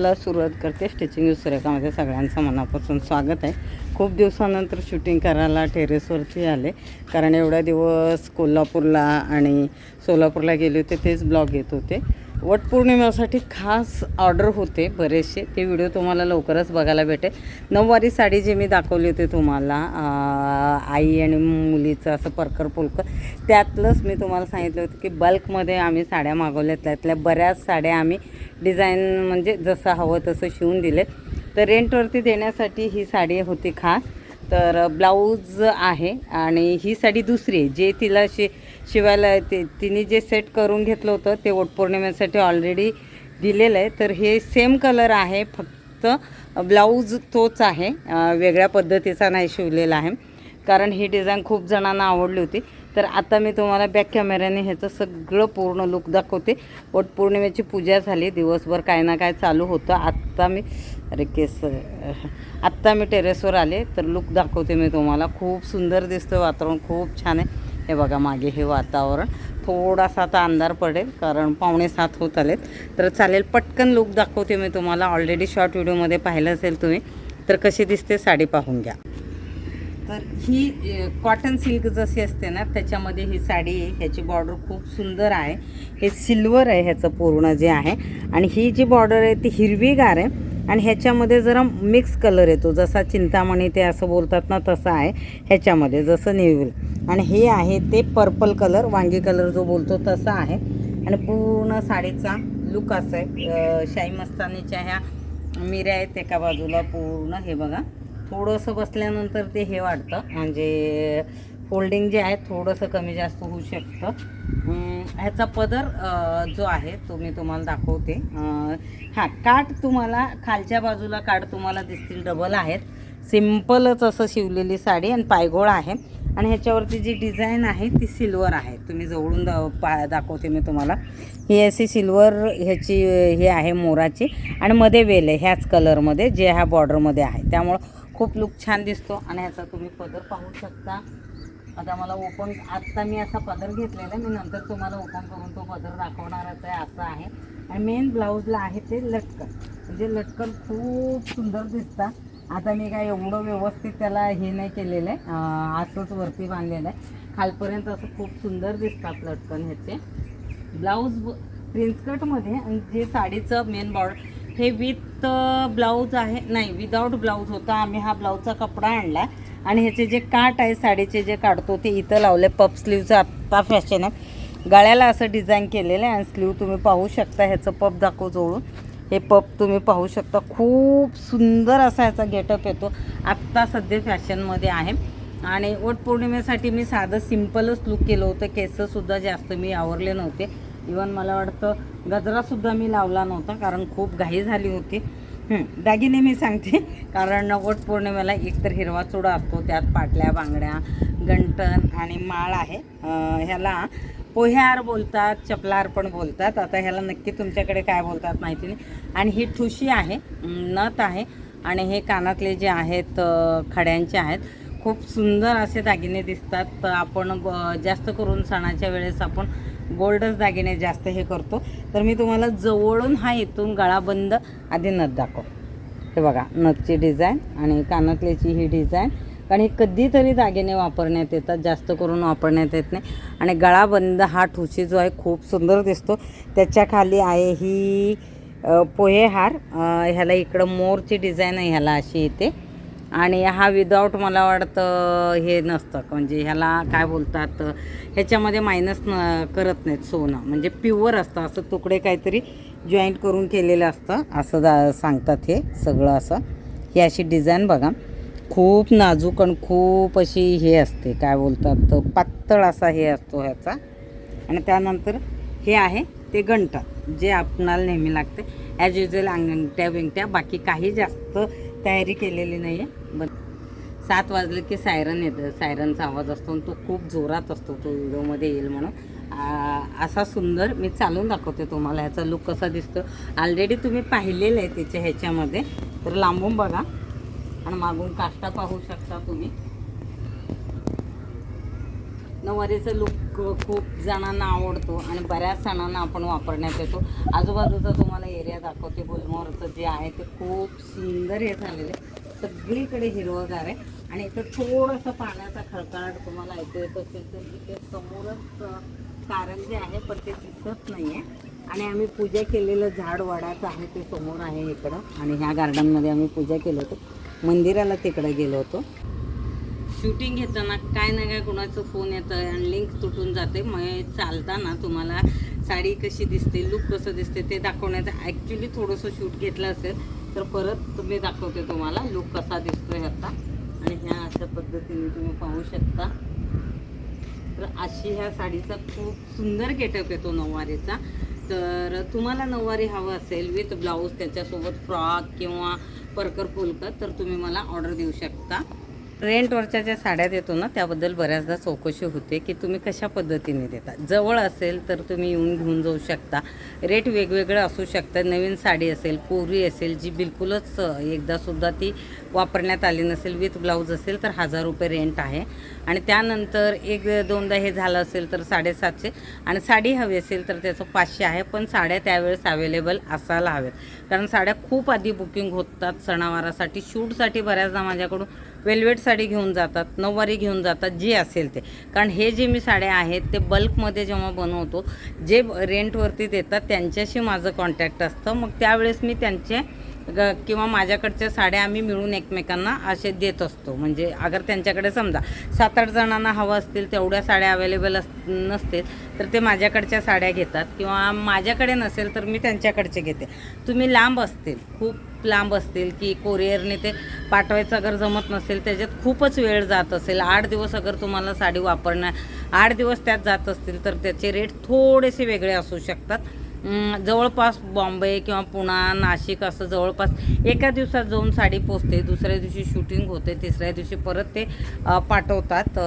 व्हिडिओला सुरुवात करते. स्टिचिंग सुरेखामध्ये सगळ्यांचं मनापासून स्वागत आहे. खूप दिवसानंतर शूटिंग करायला टेरेसवरती आले. कारण एवढ्या दिवस कोल्हापूरला आणि सोलापूरला गेले होते तेच ब्लॉग येत होते. वटपौर्णिमेसाठी खास ऑर्डर होते बरेचसे. ते व्हिडिओ तुम्हाला लवकरच बघायला भेटेल. नऊवारी साडी जी मी दाखवली होती तुम्हाला आई आणि मुलीचं असं परकर पुलकर त्यातलंच मी तुम्हाला सांगितलं होतं की बल्कमध्ये आम्ही साड्या मागवल्या त्यातल्या बऱ्याच साड्या आम्ही डिझाईन म्हणजे जसं हवं तसं शिवून दिले तर रेंटवरती देण्यासाठी ही साडी होती खास. तर ब्लाऊज आहे आणि ही साडी दुसरी आहे. जे तिला शि शिवायला ते तिने जे सेट करून घेतलं होतं ते वटपौर्णिमेसाठी ऑलरेडी दिलेलं आहे. तर हे सेम कलर आहे फक्त ब्लाऊज तोच आहे. वेगळ्या पद्धतीचा नाही शिवलेला आहे. कारण ही डिझाईन खूप जणांना आवडली होती. तर आता मी तुम्हाला बॅक कॅमेऱ्याने ह्याचं सगळं पूर्ण लुक दाखवते. वटपौर्णिमेची पूजा झाली. दिवसभर काय ना काय चालू होतं. आत्ता मी अरे केस आत्ता मी टेरेसवर आले. तर लुक दाखवते मी तुम्हाला. खूप सुंदर दिसतं वातावरण. खूप छान आहे. हे बघा मागे हे वातावरण. थोडासा आता अंधार पडेल कारण पावणे सात होत आलेत. तर चालेल पटकन लुक दाखवते मी तुम्हाला. ऑलरेडी शॉर्ट व्हिडिओमध्ये पाहिलं असेल तुम्ही. तर कशी दिसते साडी पाहून घ्या. तर ही कॉटन सिल्क जशी असते ना त्याच्यामध्ये ही साडी आहे ह्याची बॉर्डर खूप सुंदर आहे. हे सिल्वर आहे ह्याचं पूर्ण जे आहे. आणि ही जी बॉर्डर आहे ती हिरवीगार आहे. आणि ह्याच्यामध्ये जरा मिक्स कलर येतो. जसा चिंतामणी ते असं बोलतात ना तसं आहे ह्याच्यामध्ये जसं नेव्हिल आणि हे आहे ते पर्पल कलर वांगी कलर जो बोलतो तसा आहे. आणि पूर्ण साडीचा लुक असा आहे. शाही मस्तानीच्या ह्या मिऱ्या आहेत एका बाजूला पूर्ण हे बघा. थोडंसं बसल्यानंतर ते हे वाटतं म्हणजे फोल्डिंग जे आहे थोडंसं कमी जास्त होऊ शकतं. ह्याचा पदर जो आहे तो मी तुम्हाला दाखवते. हां काठ तुम्हाला खालच्या बाजूला काठ तुम्हाला दिसतील डबल आहेत. सिम्पलच असं शिवलेली साडी आणि पायघोळ आहे. आणि ह्याच्यावरती जी डिझाईन आहे ती सिल्वर आहे. तुम्ही जवळून दा पा दाखवते मी तुम्हाला. ही अशी सिल्वर ह्याची हे आहे मोराची. आणि मध्ये वेल आहे ह्याच कलरमध्ये जे ह्या बॉर्डरमध्ये आहे. त्यामुळं खूप लुक छान दिसतो आणि ह्याचा तुम्ही पदर पाहू शकता. आता मला ओपन आत्ता मी असा पदर घेतलेला आहे मी नंतर तुम्हाला ओपन करून तो पदर दाखवणारच आहे असं आहे. आणि मेन ब्लाऊजला आहे ते लटकन. म्हणजे लटकन खूप सुंदर दिसतात आता मी काय एवढं व्यवस्थित त्याला हे नाही केलेलं आहे. असंच वरती बांधलेलं आहे. खालपर्यंत असं खूप सुंदर दिसतात लटकन ह्याचे ब्लाऊज प्रिन्स कटमध्ये आणि जे साडीचं मेन बॉर्डर हे विथ ब्लाऊज आहे नाही विदाऊट ब्लाऊज होता. आम्ही हा ब्लाऊजचा कपडा आणला आणि ह्याचे जे काठ आहे साडीचे जे काढतो ते इथं लावले. पप स्लीवचं आत्ता फॅशन आहे. गळ्याला असं डिझाईन केलेलं आहे. आणि स्लीव तुम्ही पाहू शकता ह्याचं पप दाखव जवळून हे पप तुम्ही पाहू शकता. खूप सुंदर असा ह्याचा गेटअप येतो. आत्ता सध्या फॅशनमध्ये आहे. आणि वटपौर्णिमेसाठी मी साधं सिम्पलच लुक केलं होतं. केसंसुद्धा जास्त मी आवरले नव्हते. इवन मला वाटतं गजरासुद्धा मी लावला नव्हता कारण खूप घाई झाली होती. दागिने मी सांगते. कारण वटपौर्णिमेला एकतर हिरवा चुडा असतो त्यात पाटल्या बांगड्या गंटन आणि माळ आहे. ह्याला पोह्यार बोलतात चपलार पण बोलतात. आता ह्याला नक्की तुमच्याकडे काय बोलतात माहिती नाही. आणि ही ठुशी आहे नथ आहे. आणि हे कानातले जे आहेत खड्यांचे आहेत खूप सुंदर असे दागिने दिसतात. आपण ब- जास्त करून सणाच्या वेळेस आपण गोल्डच दागिने जास्त हे करतो. तर मी तुम्हाला जवळून हा इथून गळाबंद आधी नथ दाखव. हे बघा नथची डिझाईन आणि कानातल्याची ही डिझाईन. कारण हे कधीतरी दागिने वापरण्यात येतात जास्त करून वापरण्यात येत नाही. आणि गळाबंद हा ठुशी जो आहे खूप सुंदर दिसतो. त्याच्याखाली आहे ही पोहेहार पोहे हार. ह्याला इकडं मोरची डिझाईन आहे ह्याला अशी येते आणि हा विदाऊट मला वाटतं हे नसतं. म्हणजे ह्याला काय बोलतात ह्याच्यामध्ये मायनस न करत नाहीत सोनं. म्हणजे प्युअर असतं. असं तुकडे काहीतरी जॉईंट करून केलेलं असतं. असं दा सांगतात हे सगळं असं. ही अशी डिझाईन बघा. खूप नाजूक आणि खूप अशी हे असते. काय बोलतात पातळ असा हे असतो ह्याचा. आणि त्यानंतर हे आहे ते गंठन जे आपणाला नेहमी लागते. ॲज युजल अंगठ्या बिंगट्या बाकी काही जास्त तयारी केलेली नाही आहे ब सात वाजले की सायरन येतं. सायरनचा आवाज असतो आणि तो खूप जोरात असतो. तो व्हिडिओमध्ये येईल म्हणून. असा सुंदर मी चालून दाखवते तुम्हाला ह्याचा लुक कसा दिसतो. ऑलरेडी तुम्ही पाहिलेलं आहे त्याच्या ह्याच्यामध्ये. तर लांबून बघा. आणि मागून काष्टा पाहू शकता तुम्ही. नऊवारीचं लुक खूप जणांना आवडतो आणि बऱ्याच सणांना आपण वापरण्यात येतो. आजूबाजूचा तुम्हाला एरिया दाखवते गुलमोहरचं जे आहे ते खूप सुंदर हे झालेलं आहे. सगळीकडे हिरवंगार आहे. आणि इथं थोडंसं पाण्याचा खळखळाट तुम्हाला ऐकू येत असेल तर इथे समोरच कारण जे आहे पण ते दिसत नाही आहे आणि आम्ही पूजा केलेलं झाड वडाचं आहे ते समोर आहे इकडं. आणि ह्या गार्डनमध्ये आम्ही पूजा केलं होतं. मंदिराला तिकडे गेलो होतो. शूटिंग घेताना काय ना काय कोणाचं फोन येतं आणि लिंक तुटून जाते. मग चालताना तुम्हाला साडी कशी दिसते लुक कसं दिसते ते दाखवण्याचं ॲक्च्युली थोडंसं शूट घेतलं असेल तर परत तुम्ही दाखवते तुम्हाला लुक कसा दिसतोय ह्याचा आणि ह्या अशा पद्धतीने तुम्ही पाहू शकता. तर अशी ह्या साडीचा खूप सुंदर गेटअप येतो नऊवारीचा. तर तुम्हाला नऊवारी हवं असेल विथ ब्लाऊज त्याच्यासोबत फ्रॉक किंवा परकर पोलकर तर तुम्ही मला ऑर्डर देऊ शकता. रेंटवरच्या ज्या साड्या देतो ना त्याबद्दल बऱ्याचदा चौकशी होते की तुम्ही कशा पद्धतीने देता. जवळ असेल तर तुम्ही येऊन घेऊन जाऊ शकता. रेट वेगवेगळं असू शकतं. नवीन साडी असेल कोरी असेल जी बिलकुलच एकदासुद्धा ती वापरण्यात आली नसेल विथ ब्लाऊज असेल तर हजार रुपये रेंट आहे. आणि त्यानंतर एक दोनदा हे झालं असेल तर साडेसातशे. आणि साडी हवी असेल तर त्याचं पाचशे आहे पण साड्या त्यावेळेस अवेलेबल असायला हव्यात. कारण साड्या खूप आधी बुकिंग होतात सणावारासाठी. शूटसाठी बऱ्याचदा माझ्याकडून वेल्वेट साडी घेऊन जातात नऊवारी घेऊन जातात जे असेल ते. कारण हे जे मी साड्या आहेत ते बल्कमध्ये जेव्हा बनवतो जे रेंटवरती देतात त्यांच्याशी माझं कॉन्टॅक्ट असतं. मग त्यावेळेस मी त्यांचे ग- किंवा माझ्याकडच्या साड्या आम्ही मिळून एकमेकांना असे देत असतो. म्हणजे अगर त्यांच्याकडे समजा सात आठ जणांना हवं असतील तेवढ्या साड्या अवेलेबल अस नसतील तर ते माझ्याकडच्या साड्या घेतात. किंवा माझ्याकडे नसेल तर मी त्यांच्याकडचे घेते. तुम्ही लांब असतील खूप लांब असतील की कोरिअरने ते पाठवायचं अगर जमत नसेल त्याच्यात खूपच वेळ जात असेल. आठ दिवस अगर तुम्हाला साडी वापरणार आठ दिवस त्यात जात असतील तर त्याचे रेट थोडेसे वेगळे असू शकतात. जवळपास बॉम्बे किंवा पुणा नाशिक असं जवळपास एका दिवसात जाऊन साडी पोचते दुसऱ्या दिवशी शूटिंग होते तिसऱ्या दिवशी परत ते पाठवतात.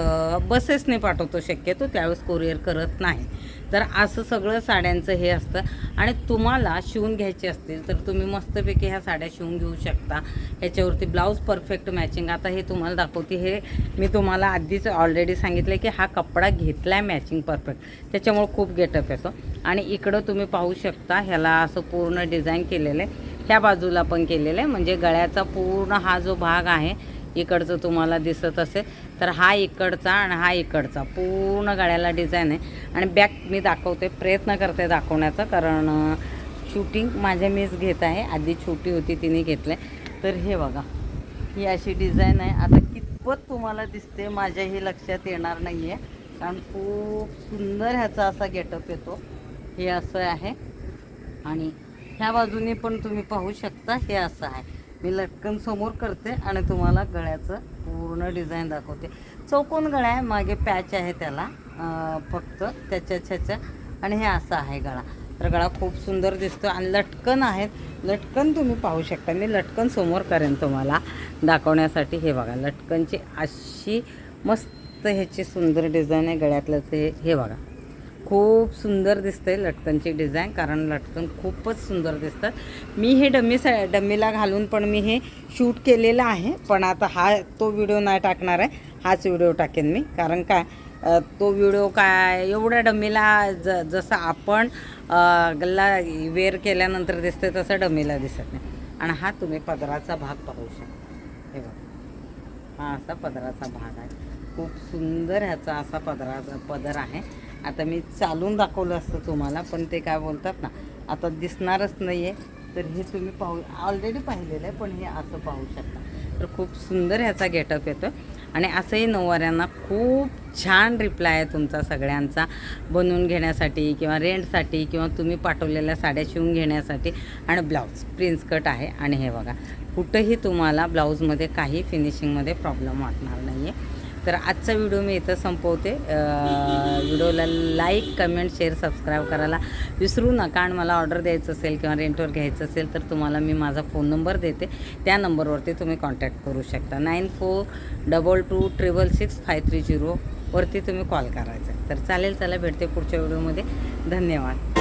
बसेसने पाठवतो शक्यतो त्यावेळेस कोरिअर करत नाही. तर असं सगळं साड्यांचं हे असतं. आणि तुम्हाला शिवून घ्यायचे असतील तर तुम्ही मस्तपैकी ह्या साड्या शिवून घेऊ शकता. ह्याच्यावरती ब्लाऊज परफेक्ट मॅचिंग आता हे तुम्हाला दाखवते हे मी तुम्हाला आधीच ऑलरेडी सांगितलं की हा कपडा घेतला आहे मॅचिंग परफेक्ट त्याच्यामुळे खूप गेटअप येतो. आणि इकडं तुम्ही पाहू शकता ह्याला असं पूर्ण डिझाईन केलेलं आहे. ह्या बाजूला पण केलेलं आहे. म्हणजे गळ्याचा पूर्ण हा जो भाग आहे इकडचं तुम्हाला दिसत असेल तर हा इकडचा आणि हा इकडचा. पूर्ण गळ्याला डिझाईन आहे. आणि बॅक मी दाखवते प्रयत्न करते दाखवण्याचा कारण शूटिंग माझ्या मीच घेत आहे. आधी छोटी होती तिने घेतलं तर हे बघा ही अशी डिझाईन आहे. आता कितपत तुम्हाला दिसते माझ्याही लक्षात येणार नाही आहे कारण खूप सुंदर ह्याचा असा गेटअप येतो. हे असं आहे. आणि ह्या बाजूने पण तुम्ही पाहू शकता हे असं आहे. मी लटकन समोर करते आणि तुम्हाला गळ्याचं पूर्ण डिझाईन दाखवते. चौकोन गळा आहे मागे पॅच आहे त्याला फक्त त्याच्या ह्याच्या आणि हे असं आहे गळा. तर गळा खूप सुंदर दिसतो आणि लटकन आहेत. लटकन तुम्ही पाहू शकता. मी लटकन समोर करेन तुम्हाला दाखवण्यासाठी हे बघा लटकनची अशी मस्त ह्याची सुंदर डिझाईन आहे गळ्यातल्याचं हे हे बघा. खूप सुंदर दिसते लटकनची डिझाईन कारण लटकन खूपच सुंदर दिसतात मी हे डमी सा डमीला घालून पण मी हे शूट केलेलं आहे पण आता हा तो व्हिडिओ नाही टाकणार आहे हाच व्हिडिओ टाकेन मी. कारण काय तो व्हिडिओ काय एवढ्या डमीला ज जसं आपण गल्ला वेअर केल्यानंतर दिसते तसं डमीला दिसत नाही. आणि हा तुम्ही पदराचा भाग पाहू शकता. हे बघा. हा असा पदराचा भाग आहे. खूप सुंदर ह्याचा असा पदराचा पदर आहे. आता मी चालून दाखवलं असतं तुम्हाला पण ते काय बोलतात ना आता दिसणारच नाही आहे तर हे तुम्ही पाहू ऑलरेडी पाहिलेलं आहे पण हे असं पाहू शकता. तर खूप सुंदर ह्याचा गेटअप येतो आणि असंही नऊवाऱ्यांना खूप छान रिप्लाय आहे तुमचा सगळ्यांचा बनवून घेण्यासाठी किंवा रेंटसाठी किंवा तुम्ही पाठवलेल्या साड्या शिवून घेण्यासाठी. आणि ब्लाऊज प्रिन्स कट आहे. आणि हे बघा कुठंही तुम्हाला ब्लाऊजमध्ये काही फिनिशिंगमध्ये प्रॉब्लेम वाटणार नाही आहे तर आजचा व्हिडिओ मी इथं संपवते. व्हिडिओला लाईक कमेंट शेअर सबस्क्राईब करायला विसरू नका आणि मला ऑर्डर द्यायचं असेल किंवा रेंटवर घ्यायचं असेल तर तुम्हाला मी माझा फोन नंबर देते. त्या नंबरवरती तुम्ही कॉन्टॅक्ट करू शकता. Nine four double two triple six five three झिरोवरती तुम्ही कॉल करायचा तर चालेल चला भेटते पुढच्या व्हिडिओमध्ये. धन्यवाद.